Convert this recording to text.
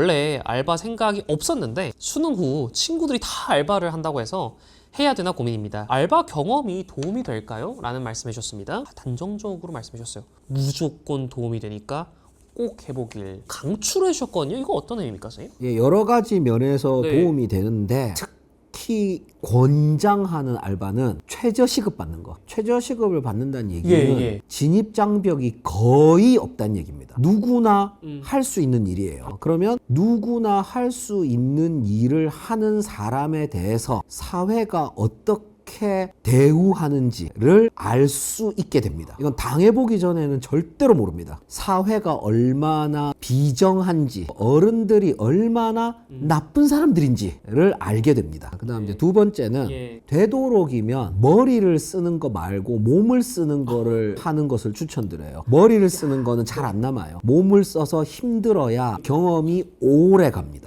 원래 알바 생각이 없었는데 수능 후 친구들이 다 알바를 한다고 해서 해야 되나 고민입니다. 알바 경험이 도움이 될까요? 라는 말씀해 주셨습니다. 단정적으로 말씀해 주셨어요. 무조건 도움이 되니까 꼭 해보길 강추를 해주셨거든요. 이거 어떤 의미입니까, 선생님? 예, 여러 가지 면에서 네. 도움이 되는데 특 히 권장하는 알바는 최저 시급 받는 거. 최저 시급을 받는다는 얘기는 예, 예. 진입 장벽이 거의 없다는 얘기입니다. 누구나 음. 할수 있는 일이에요. 그러면 누구나 할 수 있는 일을 하는 사람에 대해서 사회가 어떻게 대우하는지를 알 수 있게 됩니다. 이건 당해보기 전에는 절대로 모릅니다. 사회가 얼마나 비정한지, 어른들이 얼마나 음. 나쁜 사람들인지를 알게 됩니다. 그 다음 이제 두 번째는 예. 되도록이면 머리를 쓰는 거 말고 몸을 쓰는 거를 하는 것을 추천드려요. 머리를 쓰는 거는 잘 안 남아요. 몸을 써서 힘들어야 경험이 오래 갑니다.